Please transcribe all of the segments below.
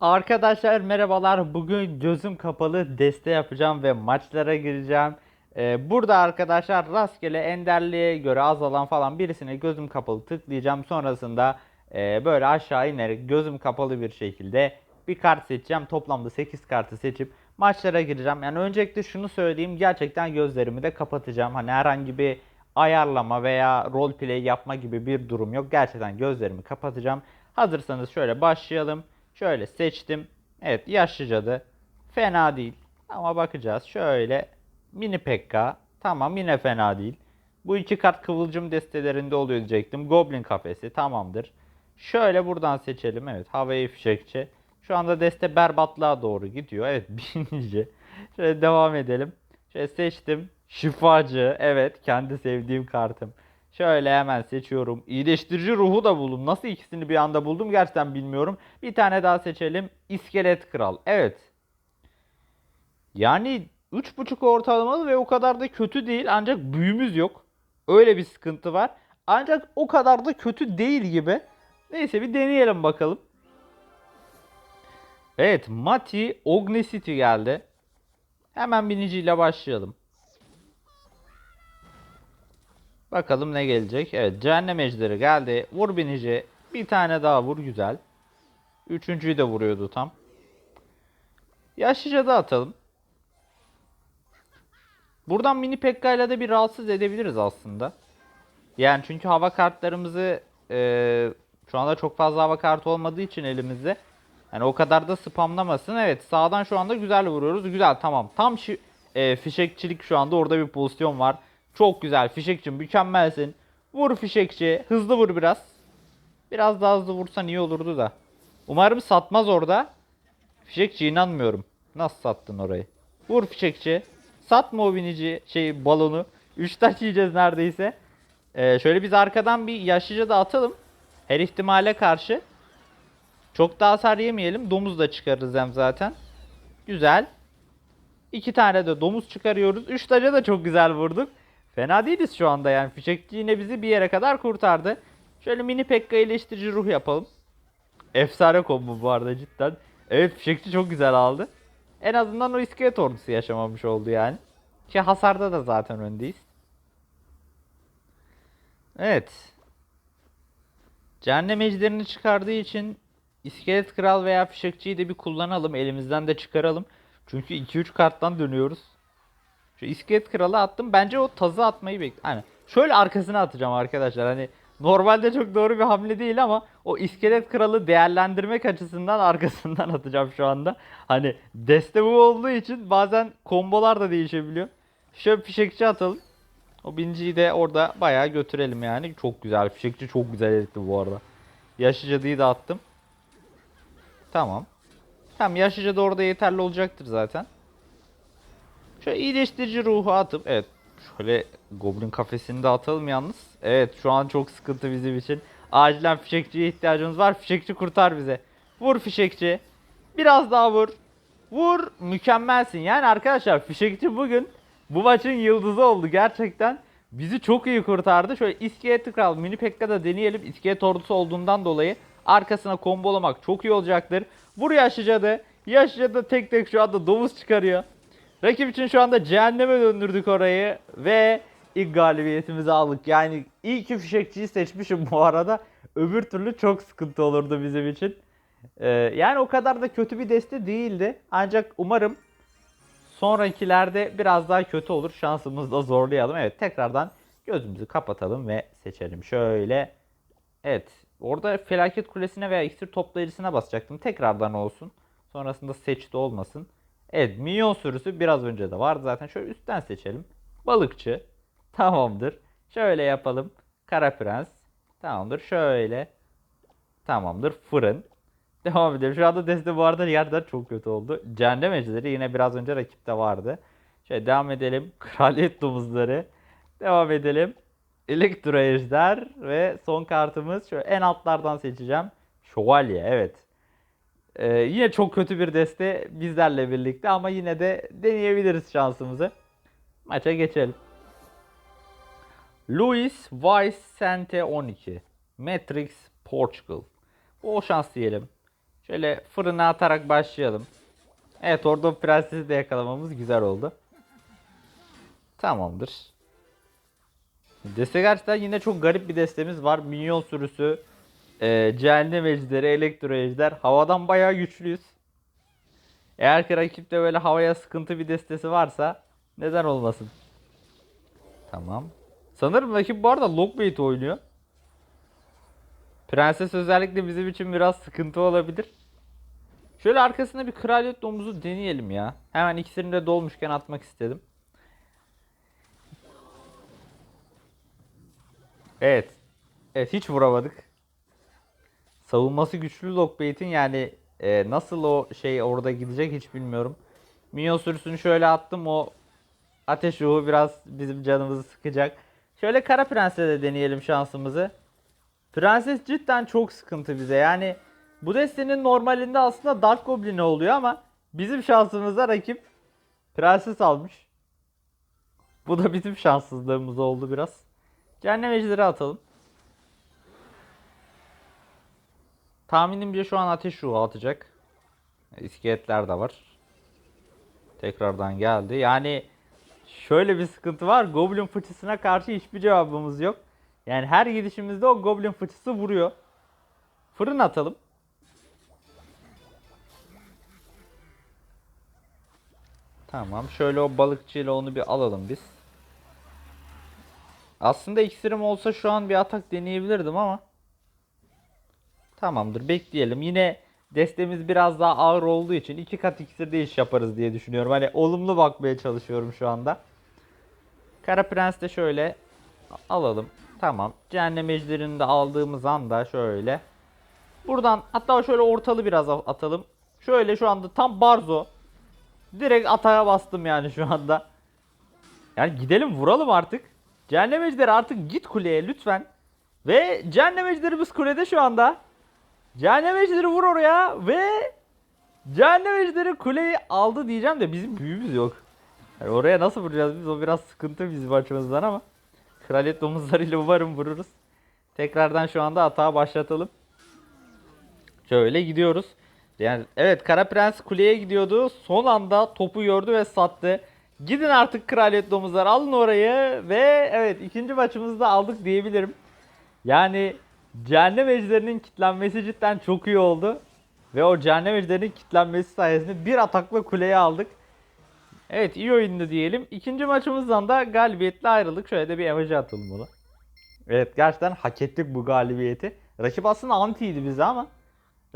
Arkadaşlar merhabalar. Bugün gözüm kapalı deste yapacağım ve maçlara gireceğim. Ee, burada arkadaşlar rastgele enderliğe göre azalan falan birisine gözüm kapalı tıklayacağım. Sonrasında e, böyle aşağı inerek gözüm kapalı bir şekilde bir kart seçeceğim. Toplamda 8 kartı seçip maçlara gireceğim. Yani öncelikle şunu söyleyeyim. Gerçekten gözlerimi de kapatacağım. Hani herhangi bir ayarlama veya roleplay yapma gibi bir durum yok. Gerçekten gözlerimi kapatacağım. Hazırsanız şöyle başlayalım. Şöyle seçtim. Evet yaşlı cadı. Fena değil. Ama bakacağız. Şöyle mini pekka. Tamam yine fena değil. Bu iki kart kıvılcım destelerinde oluyor diyecektim. Goblin kafesi tamamdır. Şöyle buradan seçelim. Evet havayı fişekçi. Şu anda deste berbatlığa doğru gidiyor. Evet birinci. Şöyle devam edelim. Şöyle seçtim. Şifacı. Evet kendi sevdiğim kartım. Şöyle hemen seçiyorum. İyileştirici ruhu da buldum. Nasıl ikisini bir anda buldum gerçekten bilmiyorum. Bir tane daha seçelim. İskelet Kral. Evet. Yani 3.5 ortalamalı ve o kadar da kötü değil. Ancak büyümüz yok. Öyle bir sıkıntı var. Ancak o kadar da kötü değil gibi. Neyse bir deneyelim bakalım. Evet Mati Ognicity geldi. Hemen biniciyle başlayalım. Bakalım ne gelecek. Evet cehennem ejderi geldi. Vur binici. Bir tane daha vur güzel. Üçüncüyü de vuruyordu tam. Yaşlıca da atalım. Buradan mini Pekka ile de bir rahatsız edebiliriz aslında. Yani çünkü hava kartlarımızı eee, şu anda çok fazla hava kartı olmadığı için elimizde. Yani o kadar da spamlamasın. Evet sağdan şu anda güzel vuruyoruz. Güzel tamam. Tam eee, fişekçilik şu anda orada bir pozisyon var. Çok güzel fişekçi mükemmelsin. Vur fişekçi. Hızlı vur biraz. Biraz daha hızlı vursan iyi olurdu da. Umarım satmaz orada. Fişekçi inanmıyorum. Nasıl sattın orayı? Vur fişekçi. Satma o binici şey balonu. 3 taş yiyeceğiz neredeyse. Ee, şöyle biz arkadan bir yaşlıca da atalım. Her ihtimale karşı. Çok daha hasar yemeyelim. Domuz da çıkarırız hem zaten. Güzel. İki tane de domuz çıkarıyoruz. Üç taca da çok güzel vurduk. Fena değiliz şu anda yani. Fişekçi yine bizi bir yere kadar kurtardı. Şöyle mini pekka iyileştirici ruh yapalım. Efsane combo bu arada cidden. Evet fişekçi çok güzel aldı. En azından o iskelet ordusu yaşamamış oldu yani. Ki hasarda da zaten öndeyiz. Evet. Cehennem ejderini çıkardığı için iskelet kral veya fişekçiyi de bir kullanalım. Elimizden de çıkaralım. Çünkü 2-3 karttan dönüyoruz. Şu iskelet kralı attım. Bence o tazı atmayı bek. Hani şöyle arkasına atacağım arkadaşlar. Hani normalde çok doğru bir hamle değil ama o iskelet kralı değerlendirmek açısından arkasından atacağım şu anda. Hani deste bu olduğu için bazen kombolar da değişebiliyor. Şöyle fişekçi atalım. O binciyi de orada bayağı götürelim yani. Çok güzel. Fişekçi çok güzel etti bu arada. Yaşlı cadıyı da attım. Tamam. Tamam yaşlıca da orada yeterli olacaktır zaten. Şöyle iyileştirici ruhu atıp evet şöyle goblin kafesini de atalım yalnız. Evet şu an çok sıkıntı bizim için. Acilen fişekçiye ihtiyacımız var. Fişekçi kurtar bize. Vur fişekçi. Biraz daha vur. Vur. Mükemmelsin. Yani arkadaşlar fişekçi bugün bu maçın yıldızı oldu gerçekten. Bizi çok iyi kurtardı. Şöyle iskelet kral mini pekka da deneyelim. İskelet ordusu olduğundan dolayı arkasına kombolamak çok iyi olacaktır. Vur yaşlıcadı. Yaşlıcadı tek tek şu anda domuz çıkarıyor. Rakip için şu anda cehenneme döndürdük orayı ve ilk galibiyetimizi aldık. Yani iyi ki fişekçiyi seçmişim bu arada. Öbür türlü çok sıkıntı olurdu bizim için. Ee, yani o kadar da kötü bir deste değildi. Ancak umarım sonrakilerde biraz daha kötü olur. Şansımızı da zorlayalım. Evet tekrardan gözümüzü kapatalım ve seçelim. Şöyle. Evet. Orada felaket kulesine veya iksir toplayıcısına basacaktım. Tekrardan olsun. Sonrasında seçti olmasın. Evet minyon sürüsü biraz önce de vardı zaten. Şöyle üstten seçelim. Balıkçı. Tamamdır. Şöyle yapalım. Kara prens. Tamamdır. Şöyle. Tamamdır. Fırın. Devam edelim. Şu anda deste bu arada yerden çok kötü oldu. Cehennem ejderi yine biraz önce rakipte vardı. Şöyle devam edelim. Kraliyet domuzları. Devam edelim. Elektro ejder ve son kartımız şöyle en altlardan seçeceğim. Şövalye evet. Ee, yine çok kötü bir deste bizlerle birlikte ama yine de deneyebiliriz şansımızı. Maça geçelim. Luis Vicente 12. Matrix Portugal. Bol şans diyelim. Şöyle fırına atarak başlayalım. Evet orada prensesi de yakalamamız güzel oldu. Tamamdır. Deste gerçekten yine çok garip bir destemiz var. Minyon sürüsü, e, cehennem ejderi, elektro ejder. Havadan bayağı güçlüyüz. Eğer ki rakipte böyle havaya sıkıntı bir destesi varsa neden olmasın? Tamam. Sanırım rakip bu arada Lockbait oynuyor. Prenses özellikle bizim için biraz sıkıntı olabilir. Şöyle arkasına bir kraliyet domuzu deneyelim ya. Hemen ikisini de dolmuşken atmak istedim. Evet. Evet hiç vuramadık. Savunması güçlü Lockbait'in yani e, nasıl o şey orada gidecek hiç bilmiyorum. Minyon sürüsünü şöyle attım o ateş ruhu biraz bizim canımızı sıkacak. Şöyle Kara Prens'e de deneyelim şansımızı. Prenses cidden çok sıkıntı bize. Yani bu destenin normalinde aslında Dark Goblin oluyor ama bizim şansımıza rakip Prenses almış. Bu da bizim şanssızlığımız oldu biraz. Cehennem ejderi atalım. Tahminimce şu an ateş ruhu atacak. İskeletler de var. Tekrardan geldi. Yani şöyle bir sıkıntı var. Goblin fıçısına karşı hiçbir cevabımız yok. Yani her gidişimizde o goblin fıçısı vuruyor. Fırın atalım. Tamam. Şöyle o balıkçıyla onu bir alalım biz. Aslında iksirim olsa şu an bir atak deneyebilirdim ama. Tamamdır. Bekleyelim. Yine destemiz biraz daha ağır olduğu için iki kat iksirde iş yaparız diye düşünüyorum. Hani olumlu bakmaya çalışıyorum şu anda. Kara Prens de şöyle alalım. Tamam. Cehennem ejderini de aldığımız anda şöyle. Buradan hatta şöyle ortalı biraz atalım. Şöyle şu anda tam barzo. Direkt atağa bastım yani şu anda. Yani gidelim vuralım artık. Cehennem ejderi artık git kuleye lütfen. Ve cehennem ejderimiz kulede şu anda. Cehennem ejderi vur oraya ve cehennem ejderi kuleyi aldı diyeceğim de bizim büyümüz yok. Yani oraya nasıl vuracağız biz o biraz sıkıntı bizim açımızdan ama. Kraliyet domuzlarıyla umarım vururuz. Tekrardan şu anda atağa başlatalım. Şöyle gidiyoruz. Yani evet Kara Prens kuleye gidiyordu. Son anda topu gördü ve sattı. Gidin artık kraliyet domuzlar alın orayı ve evet ikinci maçımızı da aldık diyebilirim. Yani cehennem ejderinin kitlenmesi cidden çok iyi oldu. Ve o cehennem ejderinin kitlenmesi sayesinde bir atakla kuleyi aldık. Evet iyi oyundu diyelim. İkinci maçımızdan da galibiyetle ayrıldık. Şöyle de bir emoji atalım bunu. Evet gerçekten hak ettik bu galibiyeti. Rakip aslında antiydi bize ama.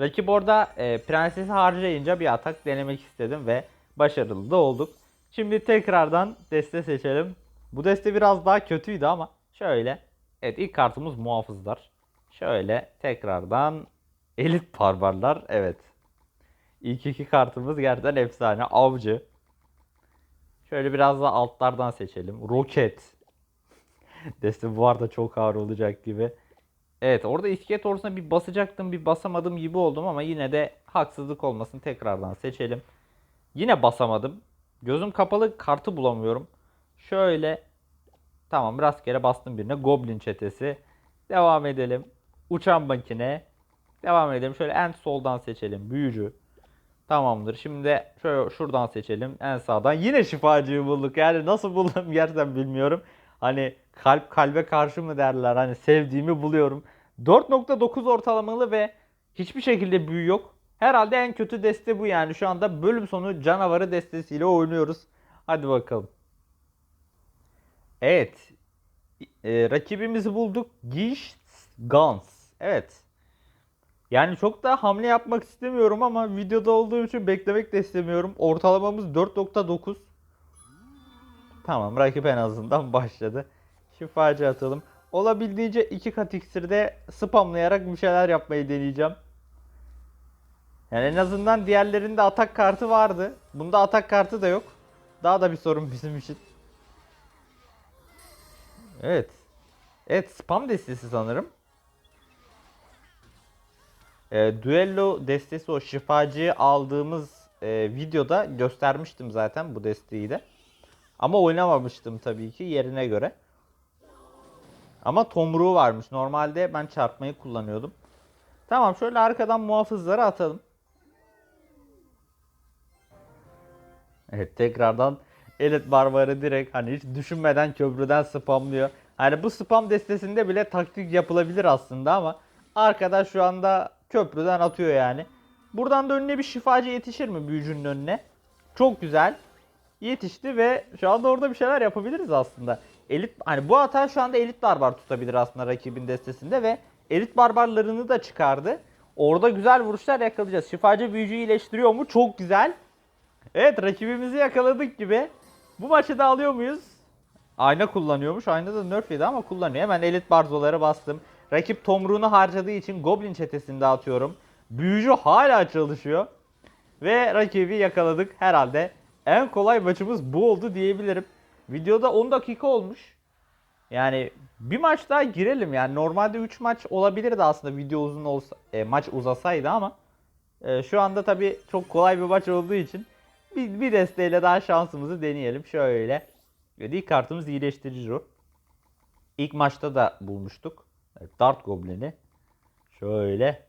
Rakip orada e, prensesi harcayınca bir atak denemek istedim ve başarılı da olduk. Şimdi tekrardan deste seçelim. Bu deste biraz daha kötüydü ama şöyle. Evet ilk kartımız muhafızlar. Şöyle tekrardan elit barbarlar. Evet. İlk iki kartımız gerçekten efsane. Avcı. Şöyle biraz daha altlardan seçelim. Roket. Deste bu arada çok ağır olacak gibi. Evet orada iskelet ortasına bir basacaktım bir basamadım gibi oldum ama yine de haksızlık olmasın tekrardan seçelim. Yine basamadım. Gözüm kapalı kartı bulamıyorum. Şöyle tamam rastgele bastım birine. Goblin çetesi. Devam edelim. Uçan makine. Devam edelim. Şöyle en soldan seçelim. Büyücü. Tamamdır. Şimdi şöyle şuradan seçelim. En sağdan. Yine şifacıyı bulduk. Yani nasıl buldum gerçekten bilmiyorum. Hani kalp kalbe karşı mı derler. Hani sevdiğimi buluyorum. 4.9 ortalamalı ve hiçbir şekilde büyü yok. Herhalde en kötü deste bu yani. Şu anda bölüm sonu canavarı destesiyle oynuyoruz. Hadi bakalım. Evet. E, rakibimizi bulduk. Gish Guns. Evet. Yani çok da hamle yapmak istemiyorum ama videoda olduğum için beklemek de istemiyorum. Ortalamamız 4.9. Tamam rakip en azından başladı. Şifacı atalım. Olabildiğince iki kat iksirde spamlayarak bir şeyler yapmayı deneyeceğim. Yani en azından diğerlerinde atak kartı vardı. Bunda atak kartı da yok. Daha da bir sorun bizim için. Evet. Evet spam destesi sanırım. E, Duello destesi o şifacıyı aldığımız e, videoda göstermiştim zaten bu desteği de. Ama oynamamıştım tabii ki yerine göre. Ama tomruğu varmış. Normalde ben çarpmayı kullanıyordum. Tamam şöyle arkadan muhafızları atalım. Evet tekrardan elit barbarı direkt hani hiç düşünmeden köprüden spamlıyor. Hani bu spam destesinde bile taktik yapılabilir aslında ama arkadaş şu anda köprüden atıyor yani. Buradan da önüne bir şifacı yetişir mi büyücünün önüne? Çok güzel. Yetişti ve şu anda orada bir şeyler yapabiliriz aslında. Elit hani bu hata şu anda elit barbar tutabilir aslında rakibin destesinde ve elit barbarlarını da çıkardı. Orada güzel vuruşlar yakalayacağız. Şifacı büyücüyü iyileştiriyor mu? Çok güzel. Evet rakibimizi yakaladık gibi. Bu maçı da alıyor muyuz? Ayna kullanıyormuş. Ayna da nerf yedi ama kullanıyor. Hemen elit barzoları bastım. Rakip tomruğunu harcadığı için Goblin çetesini dağıtıyorum. Büyücü hala çalışıyor. Ve rakibi yakaladık. Herhalde en kolay maçımız bu oldu diyebilirim. Videoda 10 dakika olmuş. Yani bir maç daha girelim yani normalde 3 maç olabilirdi aslında video uzun olsa e, maç uzasaydı ama e, şu anda tabii çok kolay bir maç olduğu için bir, bir desteğiyle daha şansımızı deneyelim. Şöyle. İlk kartımız iyileştirici. İlk maçta da bulmuştuk. Evet, Dart Goblin'i. Şöyle.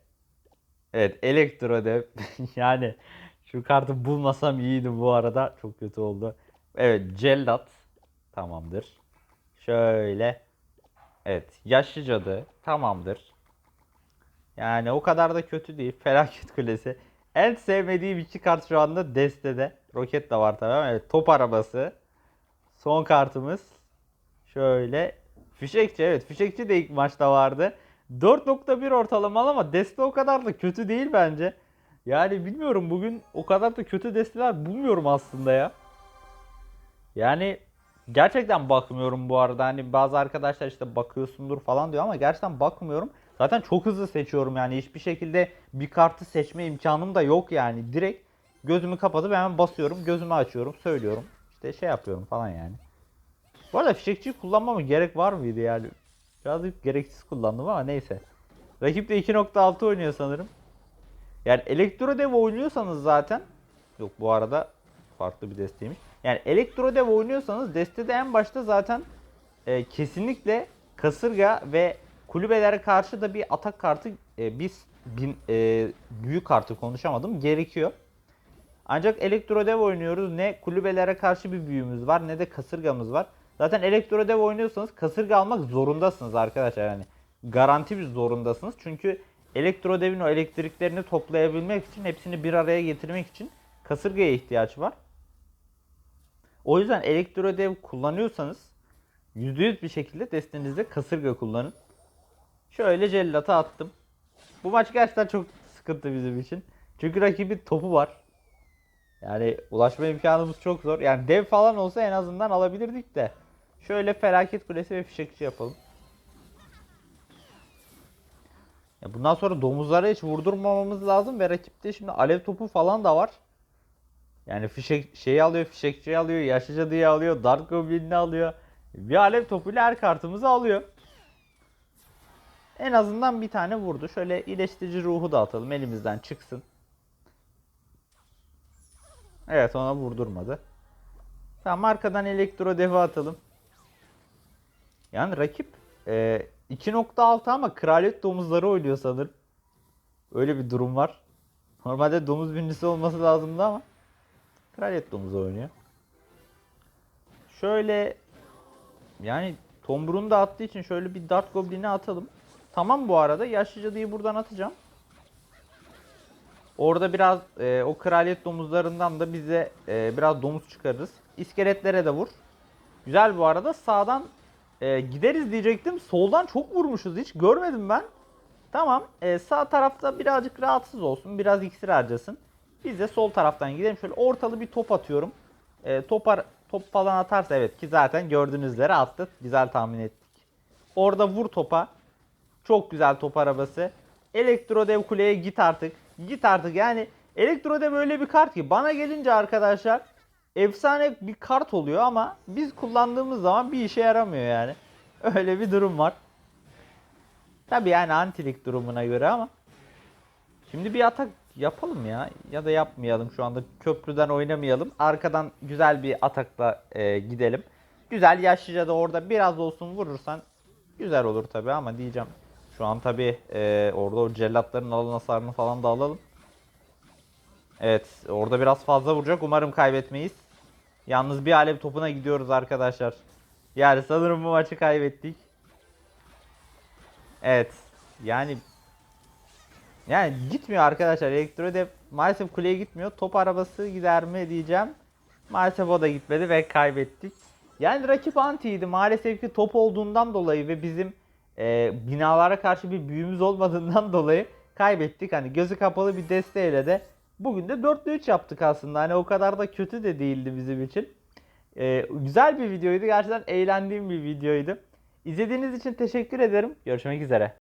Evet Elektro Dev. yani şu kartı bulmasam iyiydi bu arada. Çok kötü oldu. Evet Cellat. Tamamdır. Şöyle. Evet yaşlı cadı. Tamamdır. Yani o kadar da kötü değil. Felaket kulesi. En sevmediğim iki kart şu anda destede. Roket de var tabii ama evet top arabası. Son kartımız. Şöyle. Fişekçi evet fişekçi de ilk maçta vardı. 4.1 ortalamalı ama deste o kadar da kötü değil bence. Yani bilmiyorum bugün o kadar da kötü desteler bulmuyorum aslında ya. Yani gerçekten bakmıyorum bu arada. Hani bazı arkadaşlar işte bakıyorsundur falan diyor ama gerçekten bakmıyorum. Zaten çok hızlı seçiyorum yani hiçbir şekilde bir kartı seçme imkanım da yok yani. Direkt gözümü kapatıp hemen basıyorum, gözümü açıyorum, söylüyorum. İşte şey yapıyorum falan yani. Bu arada fişekçiyi kullanmama gerek var mıydı yani? Birazcık gereksiz kullandım ama neyse. Rakip de 2.6 oynuyor sanırım. Yani Elektro Dev oynuyorsanız zaten Yok bu arada farklı bir desteymiş. Yani Elektro Dev oynuyorsanız destede en başta zaten e, kesinlikle kasırga ve kulübelere karşı da bir atak kartı e, bir bin, e, büyük kartı konuşamadım gerekiyor. Ancak Elektro Dev oynuyoruz. Ne kulübelere karşı bir büyümüz var ne de kasırgamız var. Zaten Elektro Dev oynuyorsanız kasırga almak zorundasınız arkadaşlar yani. Garanti bir zorundasınız. Çünkü Elektro Dev'in o elektriklerini toplayabilmek için hepsini bir araya getirmek için kasırgaya ihtiyaç var. O yüzden Elektro Dev kullanıyorsanız %100 bir şekilde destenizde kasırga kullanın. Şöyle cellata attım. Bu maç gerçekten çok sıkıntı bizim için. Çünkü rakibin topu var. Yani ulaşma imkanımız çok zor. Yani dev falan olsa en azından alabilirdik de. Şöyle felaket kulesi ve fişekçi yapalım. Ya bundan sonra domuzlara hiç vurdurmamamız lazım ve rakipte şimdi alev topu falan da var. Yani fişek şeyi alıyor, fişekçiyi alıyor, yaşlıca diye alıyor, Dark Goblin'i alıyor. Bir alev topuyla her kartımızı alıyor. En azından bir tane vurdu. Şöyle iyileştirici ruhu da atalım elimizden çıksın. Evet ona vurdurmadı. Tamam arkadan elektro devi atalım. Yani rakip e, 2.6 ama kraliyet domuzları oynuyor sanırım. Öyle bir durum var. Normalde domuz bünyesi olması lazımdı ama kraliyet domuzu oynuyor. Şöyle yani Tombrun'u da attığı için şöyle bir Dart Goblin'i atalım. Tamam bu arada yaşlı cadıyı buradan atacağım. Orada biraz e, o kraliyet domuzlarından da bize e, biraz domuz çıkarırız. İskeletlere de vur. Güzel bu arada. Sağdan e, gideriz diyecektim. Soldan çok vurmuşuz. Hiç görmedim ben. Tamam. e, sağ tarafta birazcık rahatsız olsun. Biraz iksir harcasın. Biz de sol taraftan gidelim. Şöyle ortalı bir top atıyorum. E, topar, top falan atarsa evet ki zaten gördüğünüz üzere attı. Güzel tahmin ettik. Orada vur topa. Çok güzel top arabası. Elektrodev kuleye git artık. Git artık yani Elektrodev öyle bir kart ki bana gelince arkadaşlar efsane bir kart oluyor ama biz kullandığımız zaman bir işe yaramıyor yani. Öyle bir durum var. Tabi yani antilik durumuna göre ama. Şimdi bir atak yapalım ya. Ya da yapmayalım şu anda. Köprüden oynamayalım. Arkadan güzel bir atakla e, gidelim. Güzel yaşlıca da orada biraz olsun vurursan güzel olur tabi ama diyeceğim. Şu an tabi e, orada o cellatların alan hasarını falan da alalım. Evet orada biraz fazla vuracak. Umarım kaybetmeyiz. Yalnız bir alev topuna gidiyoruz arkadaşlar. Yani sanırım bu maçı kaybettik. Evet. Yani yani gitmiyor arkadaşlar. Elektrodep maalesef kuleye gitmiyor. Top arabası gider mi diyeceğim. Maalesef o da gitmedi ve kaybettik. Yani rakip antiydi. Maalesef ki top olduğundan dolayı ve bizim e, binalara karşı bir büyümüz olmadığından dolayı kaybettik. Hani gözü kapalı bir desteğiyle de bugün de 4'lü 3 yaptık aslında. Hani o kadar da kötü de değildi bizim için. E, güzel bir videoydu. Gerçekten eğlendiğim bir videoydu. İzlediğiniz için teşekkür ederim. Görüşmek üzere.